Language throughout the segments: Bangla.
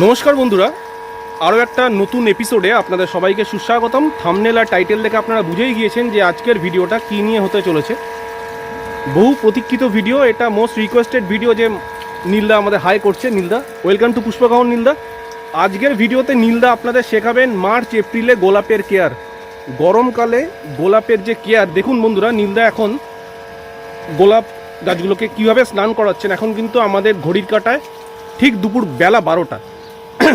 নমস্কার বন্ধুরা। আরও একটা নতুন এপিসোডে আপনাদের সবাইকে সুস্বাগতম। থামনেল আর টাইটেল দেখে আপনারা বুঝেই গিয়েছেন যে আজকের ভিডিওটা কী নিয়ে হতে চলেছে। বহু প্রতীক্ষিত ভিডিও এটা মোস্ট রিকোয়েস্টেড ভিডিও যে নীলদা আমাদের হাই করছে, নীলদা। Welcome to পুষ্পকাহন নীলদা। আজকের ভিডিওতে নীলদা আপনাদের শেখাবেন মার্চ, এপ্রিলে গোলাপের কেয়ার গরমকালে গোলাপের যে কেয়ার দেখুন বন্ধুরা, নীলদা এখন গোলাপ গাছগুলোকে কীভাবে স্নান করাচ্ছেন, এখন কিন্তু আমাদের ঘড়ির কাটায় ঠিক দুপুর বেলা বারোটা।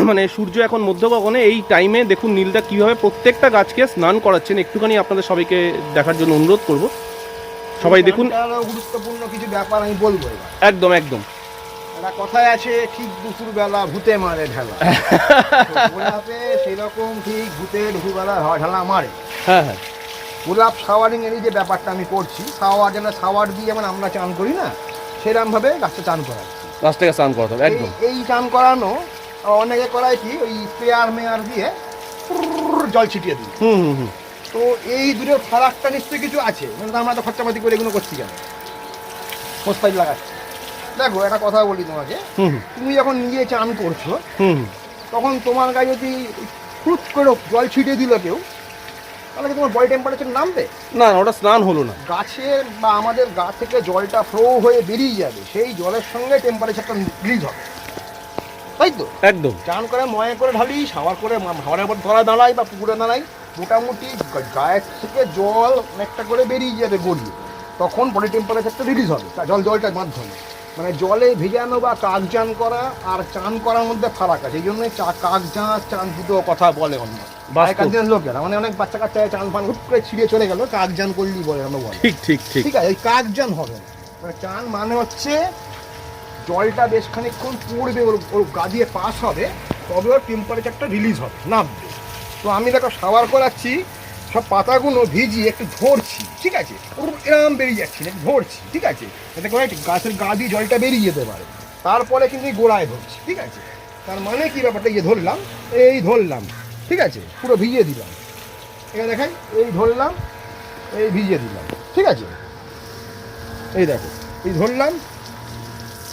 মানে সূর্য এখন মধ্য গগনে এই টাইমে দেখুন নীলদা কীভাবে প্রত্যেকটা গাছকে স্নান করাচ্ছেন। একটুখানি আপনাদের সবাইকে দেখার জন্য অনুরোধ করব। সবাই দেখুন। গুরুত্বপূর্ণ কিছু ব্যাপার আমি বলব একদম একদম। একটা কথায় আছে ঠিক দুপুর বেলা ভূতে মারে ঢেলা। গোলাপে সেরকম ঠিক ভূতে দুপুরবেলা ঢেলা মারে। হ্যাঁ হ্যাঁ। গোলাপ শাওয়ারিং এর যে ব্যাপারটা আমি করছি শাওয়ার যেন শাওয়ার দিয়ে যেমন আমরা চান করি না সেরকম ভাবে গাছটা চান করাচ্ছি। গাছটাকে স্নান করাতে হবে একদম। এই চান করানো অনেকে করায় কি ওই স্প্রেয়ার মেয়ার দিয়ে জল ছিটিয়ে দিই। হুম হুম তো এই দুটোর ফারাকটা নিশ্চয়ই কিছু আছে মানে আমরা তো খরচাপাতি করে এগুলো করছি কেন? হোস পাইপ লাগাচ্ছি দেখো একটা কথা বলি তোমাকে। তুমি যখন নিজে চান করছ। তখন তোমার গায়ে যদি ফুট করে জল ছিটিয়ে দিল কেউ তাহলে কি তোমার বডি টেম্পারেচার নামবে? না না ওটা স্নান হলো না। গাছের বা আমাদের গা থেকে জলটা ফ্লো হয়ে বেরিয়ে যাবে সেই জলের সঙ্গে টেম্পারেচারটা রিলিজ হবে। তাই তো? একদম। চান করে ময়ে করে ঢালি সাওয়ার করে হাওয়ারের উপর ধরা দাঁড়াই বা পুকুরে দাঁড়াই মোটামুটি গায়ের থেকে জল অনেকটা করে বেরিয়ে যাবে গড়িয়ে। তখন বডি টেম্পারেচারটা রিলিজ হবে তা জল জলটার মাধ্যমে। মানে জলে ভেজানো বা কাক চান করা আর চান করার মধ্যে ফারাক আছে এই জন্য চা কাক চান চান দুটো কথা বলে অন্য। আগেকার দিনের লোকেরা মানে অনেক বাচ্চা কাচ্চা চান ফান হুট করে ছিঁড়ে চলে গেল কাক জান করলি বলে আমরা বলে। ঠিক ঠিক ঠিক। ঠিক আছে ওই কাক জান হবে না। মানে চান মানে হচ্ছে জলটা বেশ খানিকক্ষণ পড়বে, ওর ওর গা দিয়ে পাস হবে, তবে ওর টেম্পারেচারটা রিলিজ হবে, নামবে। তো আমি দেখো সাওয়ার করাচ্ছি, সব পাতাগুলো ভিজিয়ে একটু ঝরছি ঠিক আছে? ওর এরম বেরিয়ে যাচ্ছি না ঝরছি ঠিক আছে? যাতে করে গাছের গা দিয়ে জলটা বেরিয়ে যেতে পারে। তারপরে কিন্তু গোড়ায় ধরছি, ঠিক আছে? তার মানে কি ব্যাপারটা? ইয়ে ধরলাম, এই ধরলাম, ঠিক আছে? পুরো ভিজিয়ে দিলাম। এখানে দেখাই, এই ধরলাম, এই ভিজিয়ে দিলাম, ঠিক আছে? এই দেখো, এই ধরলাম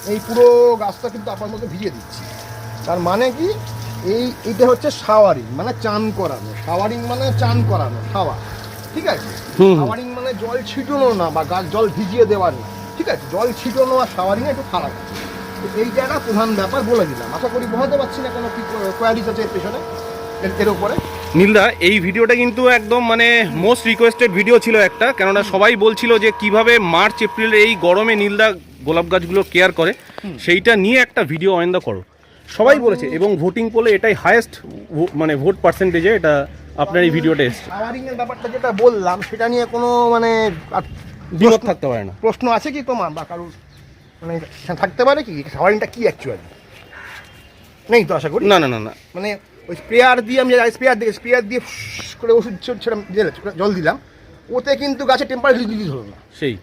এই পুরো গাছটা কিন্তু আপনার মধ্যে ভিজিয়ে দিচ্ছি। তার মানে কি? এই এটা হচ্ছে শাওয়ারিং মানে চান করানো। শাওয়ারিং মানে চান করানো শাওয়ার। ঠিক আছে। শাওয়ারিং মানে জল ছিটানো না বা গাছ জল ভিজিয়ে দেওয়ার না। ঠিক আছে? জল ছিটানো আর শাওয়ারিং একটু খারাপ এইটা একটা প্রধান ব্যাপার বলে দিলাম। আশা করি বোঝাতে পারছি না কোনো কি কোয়ারিজ আছে এর পেছনে এর- উপরে। নীলদা এই ভিডিওটা কিন্তু একদম মানে মোস্ট রিকোয়েস্টেড ভিডিও ছিল একটা। কেননা সবাই বলছিল যে কীভাবে মার্চ এপ্রিলে এই গরমে নীলদা গোলাপ গাছগুলো কেয়ার করে সেইটা নিয়ে একটা ভিডিও অয়েন্দা করো। সবাই বলেছে এবং ভোটিং পোলে এটাই হায়েস্ট মানে ভোট পার্সেন্টেজে এটা আপনার এই ভিডিওটা এসছে। এর ব্যাপারটা যেটা বললাম সেটা নিয়ে কোনো মানে দ্বিমত থাকতে পারে না। প্রশ্ন আছে কি তোমার বা কারোর? মানে থাকতে পারে কি? শাওয়ারিংটা কি অ্যাকচুয়ালি নেই তো আশা করি? না না না না। মানে ওই স্প্রেয়ার দিয়ে আমি স্প্রেয়ার দিয়ে স্প্রেয়ার দিয়ে করে ওষুধ ছেড়ে দিলে জল দিলাম ওতে কিন্তু গাছের টেম্পারেচার রিলিজ হলো না। সেই।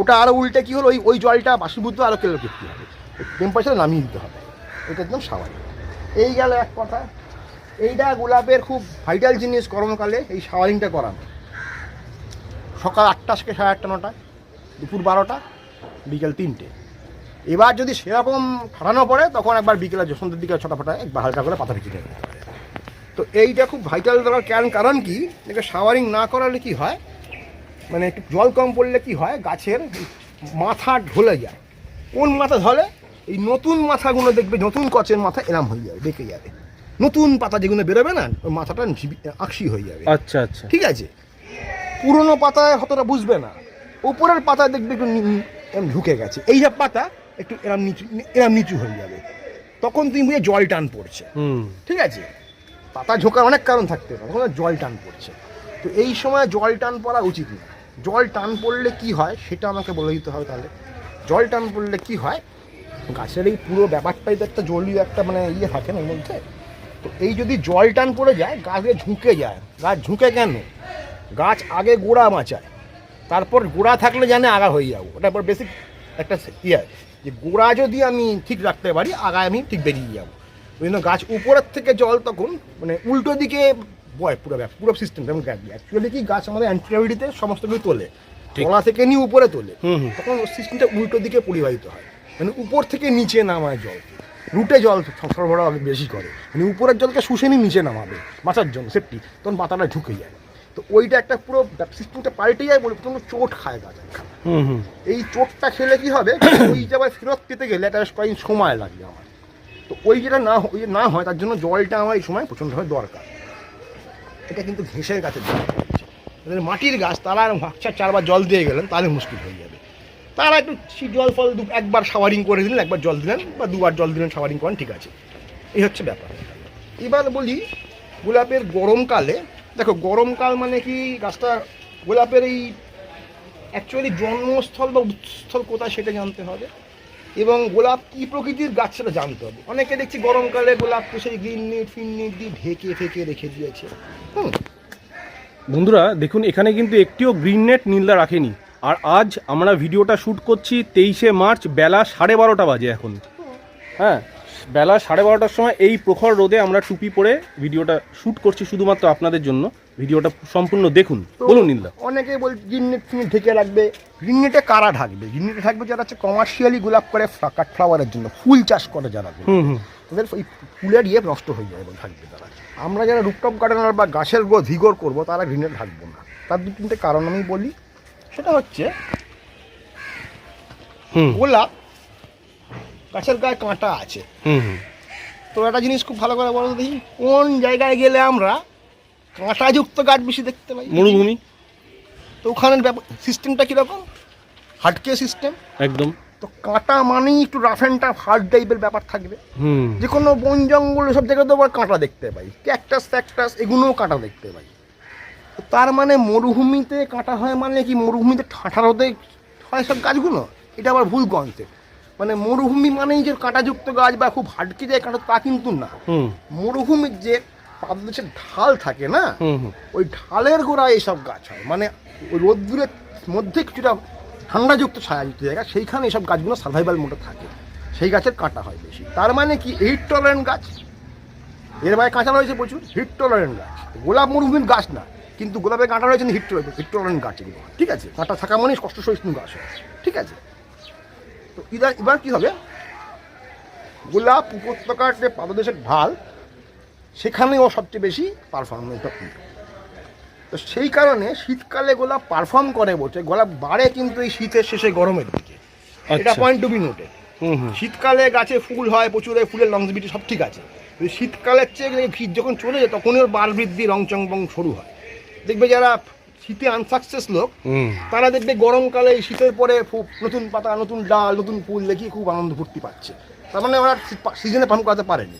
ওটা আরও উল্টে কী হলো? ওই ওই জলটা বাষ্পীভূত আরও কেলো করতে হবে। টেম্পারেচার নামিয়ে দিতে হবে। এটা একদম স্বাভাবিক। এই গেল এক কথা। এইটা গোলাপের খুব ভাইটাল জিনিস গরমকালে এই শাওয়ারিংটা করানো। সকাল আটটা থেকে সাড়ে আটটা, নটা, দুপুর বারোটা, বিকেল তিনটে। এবার যদি সেরকম ঠাড়ানো পড়ে, তখন একবার বিকেলে সন্ধ্যের দিকে ছটা ফটা একবার হালকা করে পাতা দেবে তো এইটা খুব ভাইটাল দেওয়ার কারণ কারণ কি? এটা শাওয়ারিং না করালে কি হয়? মানে একটু জল কম পড়লে কি হয়? গাছের মাথা ঢলে যায়। কোন মাথা ধলে এই নতুন মাথাগুলো দেখবে নতুন কচের মাথা এরাম হয়ে যাবে বেঁকে যাবে। নতুন পাতা যেগুলো বেরোবে না ওই মাথাটা আকসি হয়ে যাবে। আচ্ছা আচ্ছা। ঠিক আছে? পুরনো পাতায় হতটা বুঝবে না। উপরের পাতা দেখবে একটু এরম ঢুকে গেছে। এই সব পাতা একটু এরম নিচু এরম নিচু হয়ে যাবে। তখন তুমি বুঝে জল টান পড়ছে। ঠিক আছে? পাতা ঝোঁকার অনেক কারণ থাকতে পারে তখন জল টান পড়ছে। তো এই সময় জল টান পড়া উচিত না। জল টান পড়লে কি হয় সেটা আমাকে বলে দিতে হবে তাহলে। জল টান পড়লে কি হয়? গাছের এই পুরো ব্যাপারটাই তো একটা জলীয় একটা মানে ইয়ে থাকে না এর মধ্যে। তো এই যদি জল টান পড়ে যায়, গাছে ঝুঁকে যায়। গাছ ঝুঁকে কেন? গাছ আগে গোড়া মাচায় তারপর গোড়া থাকলে জানে আগা হয়ে যাব। ওটা পর বেসিক একটা ইয়ে যে গোড়া যদি আমি ঠিক রাখতে পারি, আগায় আমি ঠিক বেরিয়ে যাব। ওই জন্য গাছ উপরের থেকে জল তখন মানে উল্টো দিকে বয় পুরো ব্যাপ- পুরো সিস্টেম যেমন অ্যাকচুয়ালি কি গাছ আমাদের অ্যান্টিগ্রাভিটিতে সমস্ত কিছু তোলে। তলা থেকে নিয়ে উপরে তোলে। তখন সিস্টেমটা উল্টো দিকে পরিবাহিত হয়। মানে উপর থেকে নিচে নামায় জল। রুটে জল সরবরাহ বেশি করে। মানে উপরের জলকে শুষে নিয়ে নিচে নামাবে। বাঁচার জন্য সেফটি তখন পাতাটা ঝুঁকে যায়। তো ওইটা একটা পুরো সিস্টেমটা পাল্টে যায় বলে প্রথম চোট খায় গাছ এই চোটটা খেলে কি হবে? ওই জায়গায় ফেরত পেতে গেলে একটা কয়েকদিন সময় লাগবে আমার। তো ওই যেটা না ওই না হয় তার জন্য জলটা আমার এই সময় প্রচণ্ডভাবে দরকার। এটা কিন্তু ঘেঁষের গাছের হচ্ছে যাদের মাটির গাছ, তারা ভাগচার চারবার জল দিয়ে গেলেন, তাহলে মুশকিল হয়ে যাবে। তারা একটু জল ফল দু, একবার শাওয়ারিং করে দিলেন, একবার জল দিলেন, বা দুবার জল দিলেন শাওয়ারিং করেন, ঠিক আছে। এই হচ্ছে ব্যাপার। এবার বলি, গোলাপের গরমকালে, দেখো, গরমকাল মানে কি, গাছটা গোলাপের এই অ্যাকচুয়ালি জন্মস্থল বা উৎস্থল কোথায় সেটা জানতে হবে। এবং গোলাপ কী প্রকৃতির গাছ সেটা জানতে হবে। অনেকে দেখছি গরমকালে গোলাপকে সেই গ্রিন নেট, ফিন দিয়ে ঢেকে ফেকে রেখে দিয়েছে। হুম। বন্ধুরা, দেখুন, এখানে কিন্তু একটিও গ্রিন নেট নীলদা রাখেনি। আর আজ আমরা ভিডিওটা শ্যুট করছি তেইশে মার্চ বেলা সাড়ে বারোটা বাজে এখন। হ্যাঁ বেলা সাড়ে বারোটার সময় এই প্রখর রোদে আমরা টুপি পরে ভিডিওটা শ্যুট করছি শুধুমাত্র আপনাদের জন্য। ভিডিওটা সম্পূর্ণ দেখুন। বলুন নীলদা। অনেকে বল গ্রিন নেট ফিন ঢেকে রাখবে। গ্রিন নেটে কারা ঢাকবে? গ্রিন নেটে থাকবে যারা হচ্ছে কমার্শিয়ালি গোলাপ করে কাট ফ্লাওয়ারের জন্য ফুল চাষ করে যারা হুম হুম। তাদের ওই ফুলের ইয়ে নষ্ট হয়ে যাবে এবং থাকবে তারা। আমরা যারা রুপটপ গার্ডেনার বা গাছের গো ভিগর করব তারা গ্রিনে থাকব না। তার দু তিনটে কারণ আমি বলি। সেটা হচ্ছে হুম। গোলাপ গাছের গায়ে কাঁটা আছে। তো একটা জিনিস খুব ভালো করে বলো দেখি কোন জায়গায় গেলে আমরা কাঁটাযুক্ত গাছ বেশি দেখতে পাই? মরুভূমি। তো ওখানের ব্যাপার সিস্টেমটা কীরকম? হাটকে সিস্টেম একদম। তো কাঁটা মানেই একটু রাফ অ্যান্ড টাফ হার্ড টাইপের ব্যাপার থাকবে। হুম। যে কোনো বন জঙ্গল সব জায়গায় তো আবার কাঁটা দেখতে পাই। ক্যাকটাস ফ্যাকটাস এগুলোও কাঁটা দেখতে পাই। তো তার মানে মরুভূমিতে কাঁটা হয় মানে কি? মরুভূমিতে ঠাঁঠার হতে হয় সব গাছগুলো? এটা আবার ভুল কনসেপ্ট মানে মরুভূমি মানেই যে কাঁটাযুক্ত গাছ বা খুব হাটকে যায় কাঁটা তা কিন্তু না। মরুভূমির যে পাদদেশের ঢাল থাকে না ওই ঢালের গোড়ায় এইসব গাছ হয়। মানে ওই রোদ্দুরের মধ্যে কিছুটা ঠান্ডাযুক্ত ছায়াযুক্ত জায়গা সেইখানে এইসব গাছগুলো সার্ভাইভাল মোটে থাকে। সেই গাছের কাঁটা হয় বেশি। তার মানে কি? হিট টলারেন্ট গাছ। এর বাইরে কাঁচা রয়েছে প্রচুর। হিট টলারেন্ট গাছ। গোলাপ মরুভূমির গাছ না। কিন্তু গোলাপের কাঁটা রয়েছে হিট হিট টলারেন্ট গাছ এগুলো। ঠিক আছে? কাঁটা থাকা মানে কষ্ট সহিষ্ণু গাছ ঠিক আছে? তো এবার এবার কী হবে? গোলাপ উপত্যকার যে পাদদেশের ঢাল সেখানে ও সবচেয়ে বেশি পারফরমেন্সটা কিন্তু তো সেই কারণে শীতকালে গোলাপ পারফর্ম করে বলছে গোলাপ বাড়ে কিন্তু এই শীতের শেষে গরমের দিকে। এটা পয়েন্ট টু বি নোটে হুম হুম। শীতকালে গাছে ফুল হয় প্রচুর ফুলের লংজিবিটি সব ঠিক আছে। শীতকালের চেয়ে শীত যখন চলে যায় তখনই ওর বার বৃদ্ধি রং চংবং শুরু হয়। দেখবে যারা শীতে আনসাকসেস লোক তারা দেখবে গরমকালে শীতের পরে নতুন পাতা নতুন ডাল নতুন ফুল দেখিয়ে খুব আনন্দ ফুর্তি পাচ্ছে। তার মানে ওরা সিজনে পালন করাতে পারেনি।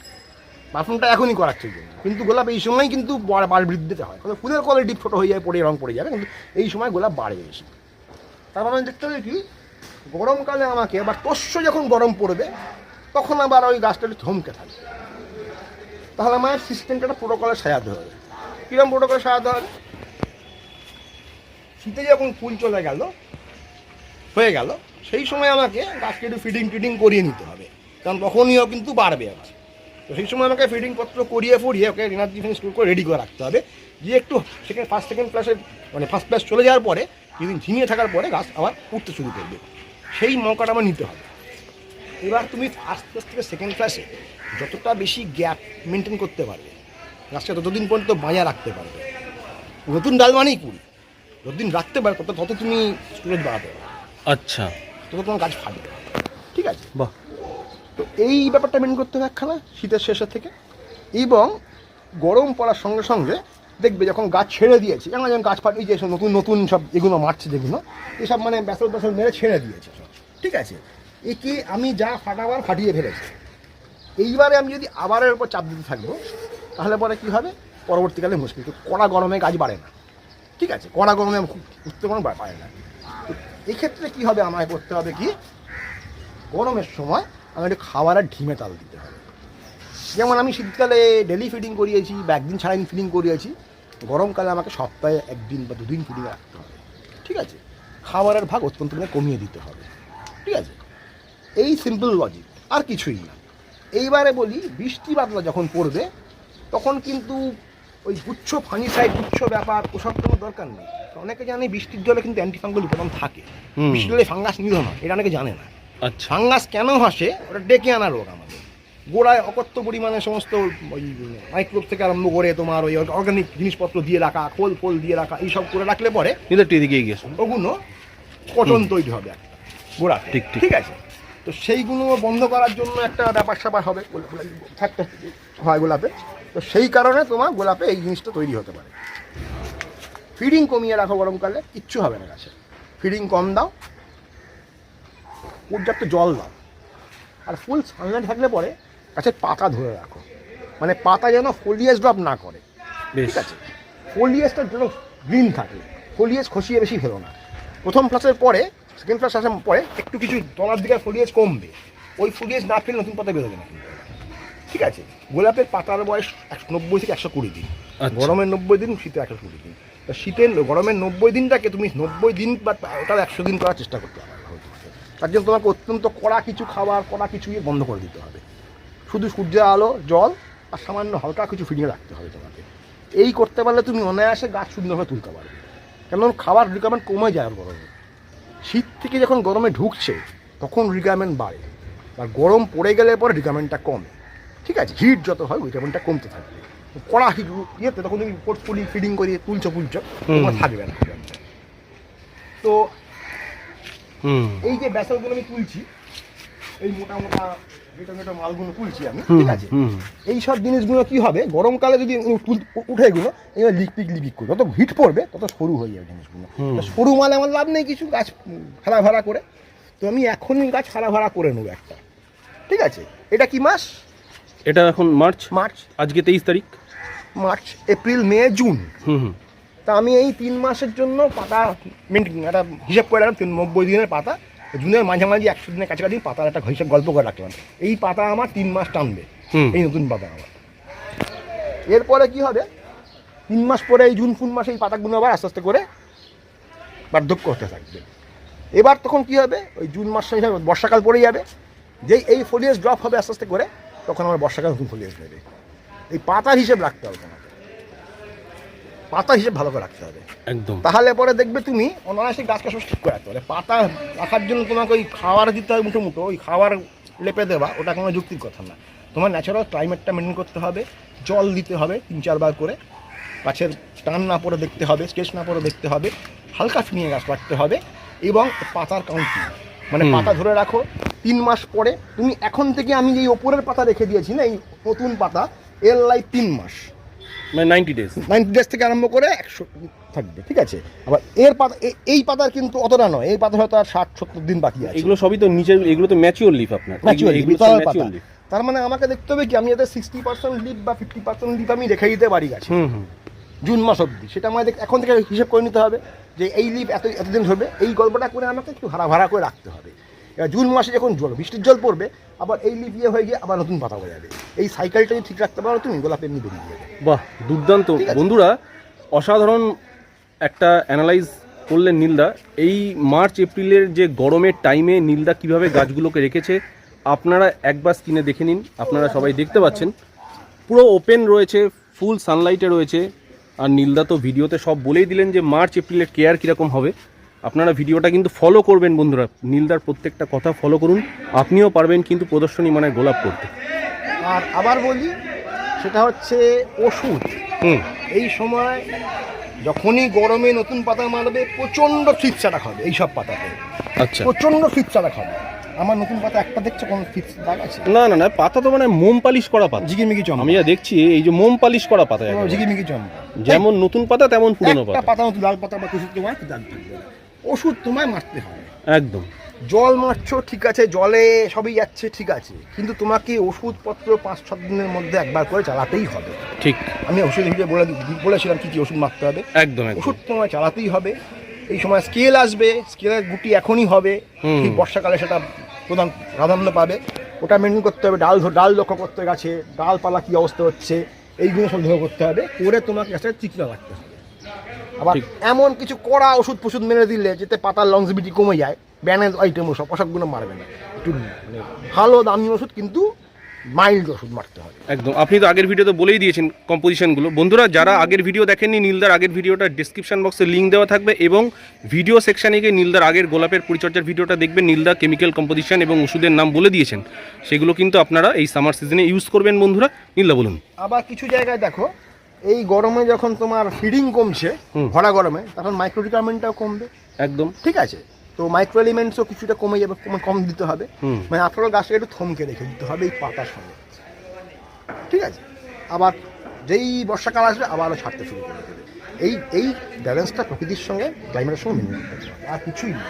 পারফর্মটা এখনই করাচ্ছে এই জন্য। কিন্তু গোলাপ এই সময় কিন্তু বাড় বৃদ্ধিতে হয়। ফুলের কোয়ালিটি ছোটো হয়ে যায় পড়ে রং পড়ে যাবে কিন্তু এই সময় গোলাপ বাড়ে বেশি। তার মানে দেখতে হবে কি গরমকালে আমাকে আবার তস্য যখন গরম পড়বে তখন আবার ওই গাছটা একটু থমকে থাকে তাহলে আমার সিস্টেমটা একটা প্রোটোকলে সাজাতে হবে। কীরকম প্রোটোকলে সাজাতে হবে? শীতে যখন ফুল চলে গেল, হয়ে গেল, সেই সময় আমাকে গাছকে একটু ফিডিং টিডিং করিয়ে নিতে হবে। কারণ তখনইও কিন্তু বাড়বে আবার। তো সেই সময় আমাকে ফিডিং পত্র করিয়ে ফরিয়ে ওকে এনার্জি ফিনিশ করে রেডি করে রাখতে হবে। যে একটু সেকেন্ড ফার্স্ট সেকেন্ড ক্লাসে মানে ফার্স্ট ক্লাস চলে যাওয়ার পরে, কিছুদিন ঝিমিয়ে থাকার পরে গাছ আবার উঠতে শুরু করবে। সেই মৌকাটা আমার নিতে হবে। এবার তুমি ফার্স্ট ক্লাস থেকে সেকেন্ড ক্লাসে যতটা বেশি গ্যাপ মেনটেন করতে পারবে, গাছটা ততদিন পর্যন্ত বাঁয়া রাখতে পারবে। নতুন ডাল মানেই কুড়ি। যতদিন রাখতে পারে তত তত তুমি স্টোরেজ বাড়াতে পারবে আচ্ছা। তত তোমার গাছ ফাটবে। ঠিক আছে? বাহ। তো এই ব্যাপারটা মেন করতে হবে একখানা শীতের শেষের থেকে। এবং গরম পড়ার সঙ্গে সঙ্গে দেখবে যখন গাছ ছেড়ে দিয়েছে যেমন যেমন গাছ ফাটিয়ে যে নতুন নতুন সব এগুলো মারছে যেগুলো এসব মানে ব্যাসল ব্যাসল মেরে ছেড়ে দিয়েছে সব। ঠিক আছে? একে আমি যা ফাটাবার ফাটিয়ে ফেলেছি। এইবারে আমি যদি আবারের উপর চাপ দিতে থাকব তাহলে পরে কী হবে? পরবর্তীকালে মুশকিল কড়া গরমে গাছ বাড়ে না। ঠিক আছে, কড়া গরমে উঠতে কোনো পারে না। এক্ষেত্রে কী হবে, আমায় করতে হবে কি? গরমের সময় আমি একটু খাবারের ঢিমে তাল দিতে হবে। যেমন আমি শীতকালে ডেলি ফিডিং করিয়েছি বা একদিন ছাড়া দিন ফিডিং করিয়েছি, গরমকালে আমাকে সপ্তাহে একদিন বা দুদিন ফিডিং রাখতে হবে। ঠিক আছে? খাবারের ভাগ অত্যন্ত পরিমাণে কমিয়ে দিতে হবে। ঠিক আছে? এই সিম্পল লজিক আর কিছুই না। এইবারে বলি, বৃষ্টি বাদলা যখন পড়বে, তখন কিন্তু ওই গুচ্ছ ফানিসাইড গুচ্ছ ব্যাপার ওসব কোনো দরকার নেই। অনেকে জানে বৃষ্টির জলে কিন্তু অ্যান্টিফাঙ্গাল উপাদান থাকে। বৃষ্টির জলে ফাঙ্গাস নিধন হয় এটা অনেকে জানে না। আচ্ছা। ফাঙ্গাস কেন হাসে ওটা ডেকে আনা রোগ আমাদের। গোড়ায় অকথ্য পরিমাণে সমস্ত ওই মাইক্রোব থেকে আরম্ভ করে তোমার ওই অর্গানিক জিনিসপত্র দিয়ে রাখা খোল ফোল দিয়ে রাখা এইসব করে রাখলে পরে এগিয়ে আসুন। ওগুলো কটন তৈরি হবে একটা গোড়া ঠিক, ঠিক। ঠিক আছে? তো সেইগুলো বন্ধ করার জন্য একটা ব্যাপার স্যাপার হবে থাকতে হয় গোলাপে। তো সেই কারণে তোমার গোলাপে এই জিনিসটা তৈরি হতে পারে। ফিডিং কমিয়ে রাখো গরমকালে কিচ্ছু হবে না গাছে। ফিডিং কম দাও পর্যাপ্ত জল দাও। আর ফুল সানলাইট থাকলে পরে গাছের পাতা ধরে রাখো। মানে পাতা যেন ফোলিয়েজ ড্রপ না করে। বেশ। ঠিক আছে? ফোলিয়েজটা যেন গ্রিন থাকে। ফোলিয়েজ খসিয়ে বেশি ফেলো না। প্রথম ফ্লাসের পরে সেকেন্ড ফ্লাস আসার পরে একটু কিছু তলার দিকে ফোলিয়েজ কমবে। ওই ফোলিয়েজ না ফেলে নতুন পাতা বেরোবে না। ঠিক আছে? গোলাপের পাতার বয়স একশো নব্বই থেকে একশো কুড়ি দিন। আচ্ছা। গরমের নব্বই দিন শীতে একশো কুড়ি দিন। তা শীতের গরমের নব্বই দিনটাকে তুমি নব্বই দিন বা ওটার একশো দিন করার চেষ্টা করতে হবে। তার জন্য তোমাকে অত্যন্ত কড়া কিছু খাবার কড়া কিছু ইয়ে বন্ধ করে দিতে হবে। শুধু সূর্যের আলো জল আর সামান্য হালকা কিছু ফিরিয়ে রাখতে হবে তোমাকে। এই করতে পারলে তুমি অনায়াসে গাছ সুন্দরভাবে তুলতে পারবে। কেন খাবার রিকোয়ারমেন্ট কমে যায় আর গরমে। শীত থেকে যখন গরমে ঢুকছে তখন রিকোয়ারমেন্ট বাড়ে। আর গরম পড়ে গেলে পরে রিকোয়ারমেন্টটা কমে। ঠিক আছে? হিট যত হয় রিকোয়ারমেন্টটা কমতে থাকবে। কড়া হিট ইয়েতে তখন তুমি পোর্টফুলি ফিডিং করে তুলছো তুলছো তোমার থাকবে না। তো হুম। এই যে ব্যাসলগুলো আমি তুলছি এই মোটা মোটা মেটা মেটা মালগুলো তুলছি আমি ঠিক আছে? এই সব জিনিসগুলো কি হবে? গরমকালে যদি তুল- উঠে এগুলো এবার লিকপিক লিপিক করবে। যত হিট পড়বে তত সরু হয়ে যাবে জিনিসগুলো। সরু মালে আমার লাভ নেই কিছু গাছ ভাড়া করে। তো আমি এখনই গাছ ভাড়া করে নেব একটা। ঠিক আছে? এটা কি মাস? এটা এখন মার্চ? মার্চ। আজকে তেইশ তারিখ? March April May June. হুম হুম। তা আমি এই তিন মাসের জন্য পাতা মেনটেন একটা হিসাব করে রাখলাম তিন নব্বই দিনের পাতা। জুনের মাঝামাঝি একশো দিনের কাছাকাছি পাতার একটা হিসাব গল্প করে রাখলাম এই পাতা আমার তিন মাস টানবে এই নতুন পাতা আমার। এরপরে কি হবে? তিন মাস পরে এই জুন ফুন মাসে এই পাতাগুলো আবার আস্তে আস্তে করে বার্ধক্য হতে থাকবে। এবার তখন কি হবে? ওই জুন মাস বর্ষাকাল পড়ে যাবে। যেই এই ফলিয়েজ ড্রপ হবে আস্তে আস্তে করে তখন আমার বর্ষাকাল নতুন ফলিয়েজ দেবে এই পাতার হিসেব রাখতে হবে তোমাকে। পাতার হিসেব ভালো করে রাখতে হবে। একদম। তাহলে পরে দেখবে তুমি অনায়াসে গাছকে সব ঠিক করে রাখতে পারে পাতা রাখার জন্য তোমাকে ওই খাওয়ার দিতে হবে মুঠো মুঠো ওই খাওয়ার লেপে দেওয়া ওটা কোনো যুক্তির কথা না। তোমার ন্যাচারাল ক্লাইমেটটা মেনটেন করতে হবে জল দিতে হবে তিন চারবার করে। গাছের টান না পরে দেখতে হবে স্কেচ না পরে দেখতে হবে হালকা ফিনিয়ে গাছ রাখতে হবে এবং পাতার কাউন্টিং মানে পাতা ধরে রাখো তিন মাস পরে তুমি এখন থেকে আমি যেই ওপরের পাতা রেখে দিয়েছি না এই নতুন পাতা এর লাইফ তিন মাস। মানে নাইনটি ডেজ নাইনটি ডেজ থেকে আরম্ভ করে একশো থাকবে ঠিক আছে? আবার এর পাতা এই পাতার কিন্তু অতটা নয় এই পাতা হয়তো আর ষাট সত্তর দিন বাকি আছে। এগুলো সবই তো নিচের এগুলো তো ম্যাচিওর লিফ আপনার। পাতা। ম্যাচিওর তার মানে আমাকে দেখতে হবে কি আমি যাতে সিক্সটি পার্সেন্ট লিপ বা ফিফটি পার্সেন্ট লিপ আমি রেখে দিতে পারি গাছে। হুম হুম। জুন মাস অবধি। সেটা আমাদের এখন থেকে হিসেব করে নিতে হবে যে এই লিপ এত এতদিন ধরবে। এই গল্পটা করে আমাকে একটু ভাড়া ভাড়া করে রাখতে হবে। এবার জুন মাসে যখন জল বৃষ্টির জল পড়বে আবার এই লিপ ইয়ে হয়ে গিয়ে আবার নতুন পাতা হয়ে যাবে। এই সাইকেলটা যদি ঠিক রাখতে পারো তুমি গোলাপ এমনি বেরিয়ে যাবে। বাহ দুর্দান্ত। বন্ধুরা অসাধারণ একটা অ্যানালাইজ করলেন নীলদা। এই মার্চ এপ্রিলের যে গরমের টাইমে নীলদা কীভাবে গাছগুলোকে রেখেছে আপনারা একবার স্ক্রিনে দেখে নিন। আপনারা সবাই দেখতে পাচ্ছেন। পুরো ওপেন রয়েছে ফুল সানলাইটে রয়েছে। আর নীলদা তো ভিডিওতে সব বলেই দিলেন যে মার্চ এপ্রিলের কেয়ার কীরকম হবে। আপনারা ভিডিওটা কিন্তু ফলো করবেন বন্ধুরা। নীলদার প্রত্যেকটা কথা ফলো করুন। আপনিও পারবেন কিন্তু প্রদর্শনী মানে গোলাপ করতে। আর আবার বলি সেটা হচ্ছে ওষুধ। হুম। এই সময় যখনই গরমে নতুন পাতা মারবে প্রচণ্ড ফিপসা খাবে এই সব পাতাতে। আচ্ছা। প্রচণ্ড ফিপসা খাবে। আমার নতুন পাতা একটা দেখছ কোন ফিপস দাগ আছে? না না না পাতা তো মানে মোম পালিশ করা পাতা। ঝিকিমিকি চম্পা আমি যা দেখছি এই যে মোম পালিশ করা পাতা। ঝিকিমিকি চম্পা যেমন নতুন পাতা তেমন পুরনো পাতা। পাতা মতো লাল পাতা বা কিছু দাগ থাকবে। ওষুধ তোমায় মারতে হবে। একদম। জল মারছো ঠিক আছে জলে সবই যাচ্ছে ঠিক আছে। কিন্তু তোমাকে ওষুধপত্র পাঁচ ছ দিনের মধ্যে একবার করে চালাতেই হবে। ঠিক। আমি ওষুধ হিসেবে বলে বলেছিলাম কি কি ওষুধ মারতে হবে। একদম ওষুধ তোমায় চালাতেই হবে। এই সময় স্কেল আসবে স্কেলের গুটি এখনই হবে। ঠিক বর্ষাকালে সেটা প্রধান প্রাধান্য পাবে। ওটা মেনটেন করতে হবে ডাল ডাল লক্ষ্য করতে গাছে ডালপালা কী অবস্থা হচ্ছে এইগুলো সব লক্ষ্য করতে হবে। করে তোমাকে গাছটা চিকিৎসা রাখতে হবে। আবার এমন কিছু কড়া ওষুধ ফষুধ মেরে দিলে যাতে পাতার লংজিবিটি কমে যায় ব্যানের আইটেম ওসব ওসবগুলো মারবে না। একটু মানে ভালো দামি ওষুধ কিন্তু মাইল্ড ওষুধ মারতে হবে। একদম। আপনি তো আগের ভিডিওতে বলেই দিয়েছেন কম্পোজিশনগুলো বন্ধুরা যারা আগের ভিডিও দেখেননি নীলদার আগের ভিডিওটা ডিসক্রিপশন বক্সে লিঙ্ক দেওয়া থাকবে এবং ভিডিও সেকশানে গিয়ে নীলদার আগের গোলাপের পরিচর্যার ভিডিওটা দেখবেন। নীলদা কেমিক্যাল কম্পোজিশন এবং ওষুধের নাম বলে দিয়েছেন। সেগুলো কিন্তু আপনারা এই সামার সিজনে ইউজ করবেন বন্ধুরা। নীলদা বলুন। আবার কিছু জায়গায় দেখো এই গরমে যখন তোমার ফিডিং কমছে ভরা গরমে তখন মাইক্রো রিকোয়ারমেন্টটাও কমবে। একদম। ঠিক আছে? তো মাইক্রো এলিমেন্টসও কিছুটা কমে যাবে কমে কম দিতে হবে। মানে আপনার গাছটা একটু থমকে রেখে দিতে হবে এই পাতার সঙ্গে। ঠিক আছে? আবার যেই বর্ষাকাল আসবে আবারও ছাড়তে শুরু করে দেবে। এই এই ব্যালেন্সটা প্রকৃতির সঙ্গে ক্লাইমেটের সঙ্গে মেনে নিতে হবে। আর কিছুই না।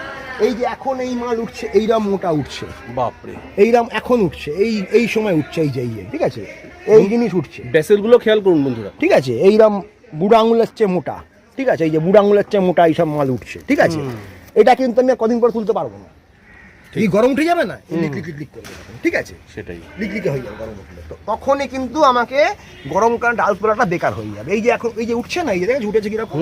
এই যে এখন এই মাল উঠছে এইরাম মোটা উঠছে। বাপরে। এইরাম এখন উঠছে এই এই সময় উঠছে এই যে, ঠিক আছে? এই জিনিস উঠছে। ব্যাসেলগুলো খেয়াল করুন বন্ধুরা। ঠিক আছে এইরাম বুড়ো আঙুলের চেয়ে মোটা। ঠিক আছে এই যে বুড়ো আঙুলের চেয়ে মোটা এইসব মাল উঠছে। ঠিক আছে এটা কিন্তু আমি কদিন পর তুলতে পারব না। এই গরম উঠে যাবে না? লিক লিক লিক লিক করবে ঠিক আছে? সেটাই। লিকলিকে হয়ে যাবে গরম উঠলে। তো তখনই কিন্তু আমাকে গরমকাল ডাল তোলাটা বেকার হয়ে যাবে। এই যে এখন এই যে উঠছে না এই যে দেখেছ উঠেছে কীরকম?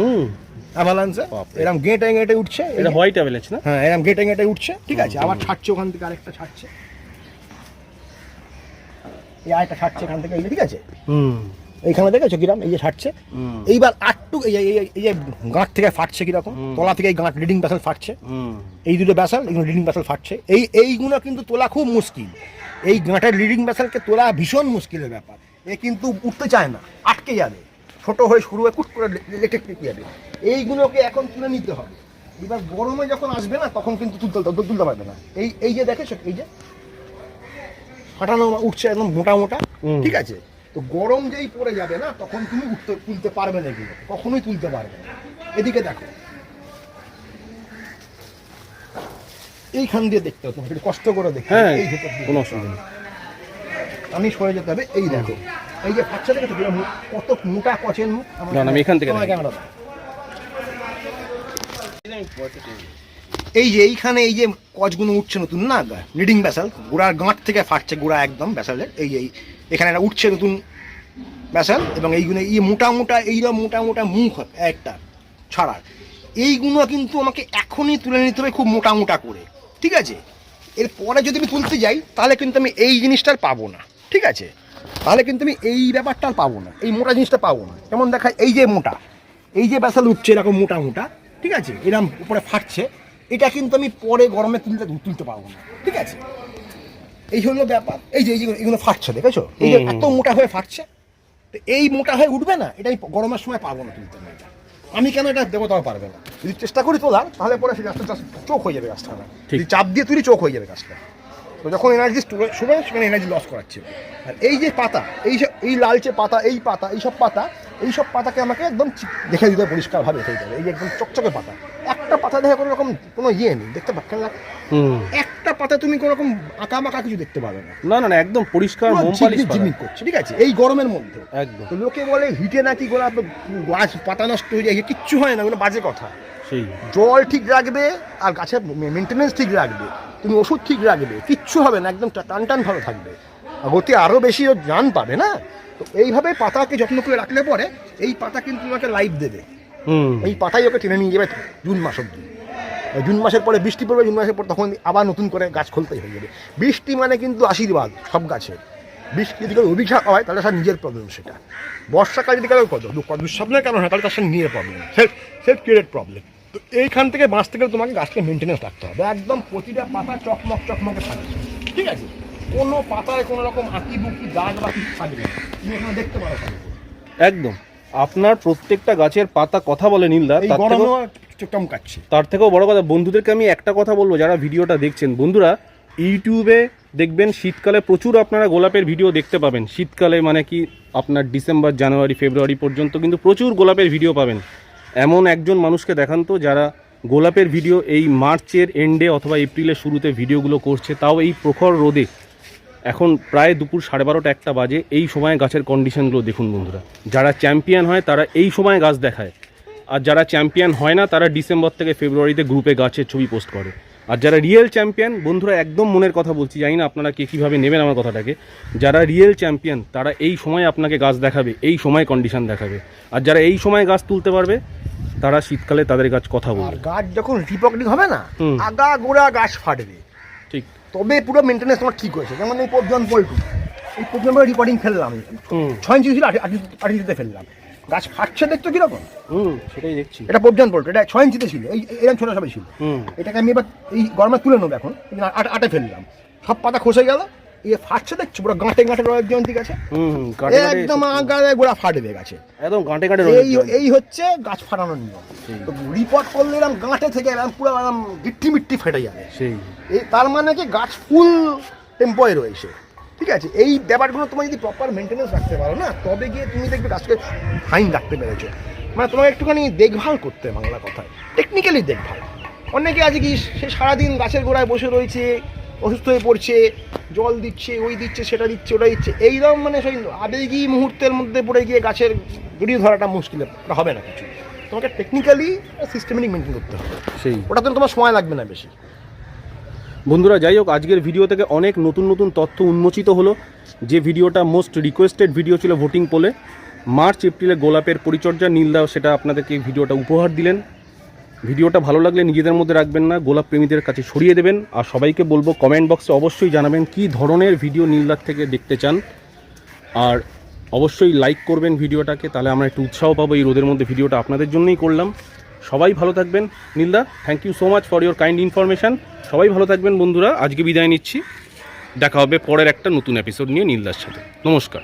অ্যাভালান্সে এরকম গেঁটে গেঁটে উঠছে। এটা হোয়াইট অ্যাভেলেজ না? হ্যাঁ এরকম গেঁটে গেঁটে উঠছে। ঠিক আছে আবার ছাড়ছে ওখান থেকে আরেকটা ছাড়ছে। এই ছাড়ছে এখান থেকে এই ঠিক আছে? এইখানে দেখেছ কিরম? এই যে ছাড়ছে এইবার আটটু এই যে- এই যে- গাঁট থেকে ফাটছে কীরকম? তলা থেকে এই গাঁট লিডিং ব্যাসেল ফাটছে। এই দুটো ব্যাসাল লিডিং ব্যাসাল ফাটছে। এই এইগুলো কিন্তু তোলা খুব মুশকিল। এই গাঁটের লিডিং ব্যাসালকে তোলা ভীষণ মুশকিলের ব্যাপার। এ কিন্তু উঠতে চায় না আটকে যাবে। ছোট হয়ে শুরু হয়ে কুট করে লেটে লেটে যাবে। এইগুলোকে এখন তুলে নিতে হবে। এবার গরমে যখন আসবে না তখন কিন্তু তুলতে তুলতে পারবে না। এই এই যে দেখেছ এই যে ফাটানো উঠছে একদম মোটা মোটা ঠিক আছে? তো গরম যেই পড়ে যাবে না তখন তুমি উঠতে তুলতে পারবে না এগুলো। কখনোই তুলতে পারবে না। এদিকে দেখো। এইখান দিয়ে দেখতে হবে একটু কষ্ট করে দেখতে হ্যাঁ এই ভেতর দিয়ে। কোনো অসুবিধা নেই। আমি সরে যেতে হবে এই দেখো। এই যে বাচ্চা কিরম কত মোটা কচের মুখ? না, আমি এখান থেকে ক্যামেরা দাও। এই যে এইখানে এই যে কচগুলো উঠছে নতুন না লিডিং ব্যাসাল গোড়ার গাঁট থেকে ফাটছে গোড়া একদম ব্যাসালের, এই এই- এখানে একটা উঠছে নতুন ব্যাসাল এবং এইগুলো, এই মোটা মোটা এইরকম মোটা মোটা মুখ একটা ছাড়ার, এইগুলো কিন্তু আমাকে এখনই তুলে নিতে হবে খুব মোটা মোটা করে, ঠিক আছে? এরপরে যদি আমি তুলতে যাই, তাহলে কিন্তু আমি এই জিনিসটার পাবো না, ঠিক আছে? তাহলে কিন্তু আমি এই ব্যাপারটা পাবো না, এই মোটা জিনিসটা পাবো না। যেমন দেখা এই যে মোটা, এই যে ব্যাসাল উঠছে এরকম মোটা মোটা, ঠিক আছে? এরকম উপরে ফাটছে এটা কিন্তু আমি পরে গরমে তুলতে তুলতে পারব না। ঠিক আছে? এই হলো ব্যাপার। এই যে এই যে এগুলো ফাটছে দেখেছ? এই। এত মোটা হয়ে ফাটছে তো এই মোটা হয়ে উঠবে না এটা আমি গরমের সময় পারব না তুলতে। আমি এটা। আমি কেন এটা দেবো তাও পারবে না? যদি চেষ্টা করি তোলার তাহলে পরে সেই গাছটা চোখ হয়ে যাবে গাছটা যদি চাপ দিয়ে তুলি চোখ হয়ে যাবে গাছটা। তো যখন এনার্জি শুবে সেখানে এনার্জি লস করাচ্ছে। আর এই যে পাতা এই এই লালচে পাতা এই পাতা এই সব পাতা এই সব পাতাকে আমাকে একদম দেখে দিতে হবে পরিষ্কারভাবে দেখে দিতে হবে। এই একদম চকচকে পাতা। একটা পাতা দেখে কোনো রকম কোনো ইয়ে নেই দেখতে পাচ্ছেন না? একটা পাতা তুমি কোনো রকম আঁকা বাঁকা কিছু দেখতে পাবে না। না না একদম পরিষ্কার। ঝিকমিক করছে ঠিক আছে? এই গরমের মধ্যে। একদম। তো লোকে বলে হিটে নাকি গোলাপ গাছ পাতা নষ্ট হয়ে যায় কিচ্ছু হয় না ওগুলো বাজে কথা। সেই। জল ঠিক রাখবে আর গাছের মেনটেনেন্স ঠিক রাখবে তুমি ওষুধ ঠিক রাখবে কিচ্ছু হবে না একদম টান টান ভালো থাকবে। আর গতি আরও বেশি ও জান পাবে না? তো এইভাবে পাতাকে যত্ন করে রাখলে পরে এই পাতা কিন্তু তোমাকে লাইফ দেবে। হুম। এই পাতাই ওকে টেনে নিয়ে যাবে জুন মাস অব্দি জুন মাসের পরে বৃষ্টি পড়বে জুন মাসের পর তখন আবার নতুন করে গাছ খুলতেই হয়ে যাবে। বৃষ্টি মানে কিন্তু আশীর্বাদ সব গাছের বৃষ্টি যদি কারও অভিশাপ হয় তাহলে তার নিজের প্রবলেম সেটা। বর্ষাকাল যদি কারও কত দুঃস্বপ্নের কারণ হয় তাহলে তার সাথে নিজের problem self self created problem তো এইখান থেকে বাঁচতে গেলে তোমাকে গাছকে মেনটেন্যান্স রাখতে হবে। একদম প্রতিটা পাতা চকমক চকমকে থাকবে ঠিক আছে? কোনো পাতায় কোনো রকম আঁকি বুকি দাগ বা কিছু থাকবে না। তুমি এখানে দেখতে পারো একদম। আপনার প্রত্যেকটা গাছের পাতা কথা বলে নীলদা তার থেকেও চমকাচ্ছে। তার থেকেও বড় কথা বন্ধুদেরকে আমি একটা কথা বলব যারা ভিডিওটা দেখছেন। বন্ধুরা ইউটিউবে দেখবেন শীতকালে প্রচুর আপনারা গোলাপের ভিডিও দেখতে পাবেন। শীতকালে মানে কি আপনার ডিসেম্বর জানুয়ারি ফেব্রুয়ারি পর্যন্ত কিন্তু প্রচুর গোলাপের ভিডিও পাবেন। এমন একজন মানুষকে দেখান তো যারা গোলাপের ভিডিও এই মার্চের এন্ডে অথবা এপ্রিলের শুরুতে ভিডিওগুলো করছে তাও এই প্রখর রোদে। এখন প্রায় দুপুর সাড়ে বারোটা একটা বাজে এই সময় গাছের কন্ডিশনগুলো দেখুন বন্ধুরা। যারা চ্যাম্পিয়ন হয় তারা এই সময় গাছ দেখায়। আর যারা চ্যাম্পিয়ন হয় না তারা ডিসেম্বর থেকে ফেব্রুয়ারিতে গ্রুপে গাছের ছবি পোস্ট করে। আর যারা রিয়েল চ্যাম্পিয়ন বন্ধুরা একদম মনের কথা বলছি জানি না আপনারা কে কীভাবে নেবেন আমার কথাটাকে। যারা রিয়েল চ্যাম্পিয়ন তারা এই সময় আপনাকে গাছ দেখাবে এই সময় কন্ডিশন দেখাবে। আর যারা এই সময় গাছ তুলতে পারবে তারা শীতকালে তাদের গাছ কথা বলবে। গাছ যখন হবে না আগা গোড়া গাছ ফাটবে। ঠিক। তবে পুরো মেনটেন্স তোমার ঠিক হয়েছে। যেমন এই পর্যন্ত পল্টু এই প্রথমবার রিপোর্টিং ফেললাম আমি। ছয় ইঞ্চি ছিল আট আট ইঞ্চিতে ফেললাম। গাছ ফাটছে দেখতো কীরকম? হুম সেটাই দেখছি। এটা প্রবজান পল্টু এটা ছয় ইঞ্চিতে ছিল। এই এরকম ছোটো সবাই ছিল। এটাকে আমি এবার এই গরমে তুলে নেব এখন। আট আটে ফেললাম। সব পাতা খসে গেল। ইয়ে ফাটছে দেখছ পুরো গাঁটে গাঁটে রয়ের জয়ন্তী গাছে একদম আগারে গোড়া ফাটবে গাছে একদম গাঁটে গাঁটে এই এই হচ্ছে গাছ ফাটানোর নিয়ম। রিপোর্ট করলে এরকম গাঁটে থেকে এরকম পুরো এরকম গিট্টি মিট্টি ফেটে যাবে। সেই। এই তার মানে কি গাছ ফুল টেম্পোয় রয়েছে। ঠিক আছে? এই ব্যাপারগুলো তোমার যদি প্রপার মেনটেন্যান্স রাখতে পারো না তবে গিয়ে তুমি দেখবে গাছকে ফাইন রাখতে পেরেছ। মানে তোমাকে একটুখানি দেখভাল করতে বাংলা কথায়। টেকনিক্যালি দেখভাল। অনেকে আছে কি সে সারাদিন গাছের গোড়ায় বসে রয়েছে অসুস্থ হয়ে পড়ছে জল দিচ্ছে ওই দিচ্ছে সেটা দিচ্ছে ওটা দিচ্ছে। এইরকম মানে সেই আবেগী মুহূর্তের মধ্যে পড়ে গিয়ে গাছের জড়িয়ে ধরাটা মুশকিল হবে না কিছু। তোমাকে টেকনিক্যালি সিস্টেমেটিক মেনটেন করতে হবে। সেই। ওটাতে তোমার সময় লাগবে না বেশি। বন্ধুরা যাই হোক আজকের ভিডিও থেকে অনেক নতুন নতুন তথ্য উন্মোচিত হলো। যে ভিডিওটা মোস্ট রিকোয়েস্টেড ভিডিও ছিল ভোটিং পোলে মার্চ এপ্রিলে গোলাপের পরিচর্যা নীলদা সেটা আপনাদেরকে ভিডিওটা উপহার দিলেন। ভিডিওটা ভালো লাগলে নিজেদের মধ্যে রাখবেন না, গোলাপ প্রেমীদের কাছে ছড়িয়ে দেবেন। আর সবাইকে বলব কমেন্ট বক্সে অবশ্যই জানাবেন কী ধরনের ভিডিও নীলদার থেকে দেখতে চান। আর অবশ্যই লাইক করবেন ভিডিওটাকে, তাহলে আমরা একটু উৎসাহ পাবো এই রোদের মধ্যে ভিডিওটা আপনাদের জন্যই করলাম। সবাই ভালো থাকবেন। নীলদা thank you so much for your kind information সবাই ভালো থাকবেন বন্ধুরা, আজকে বিদায় নিচ্ছি। দেখা হবে পরের একটা নতুন এপিসোড নিয়ে নীলদার সাথে। নমস্কার।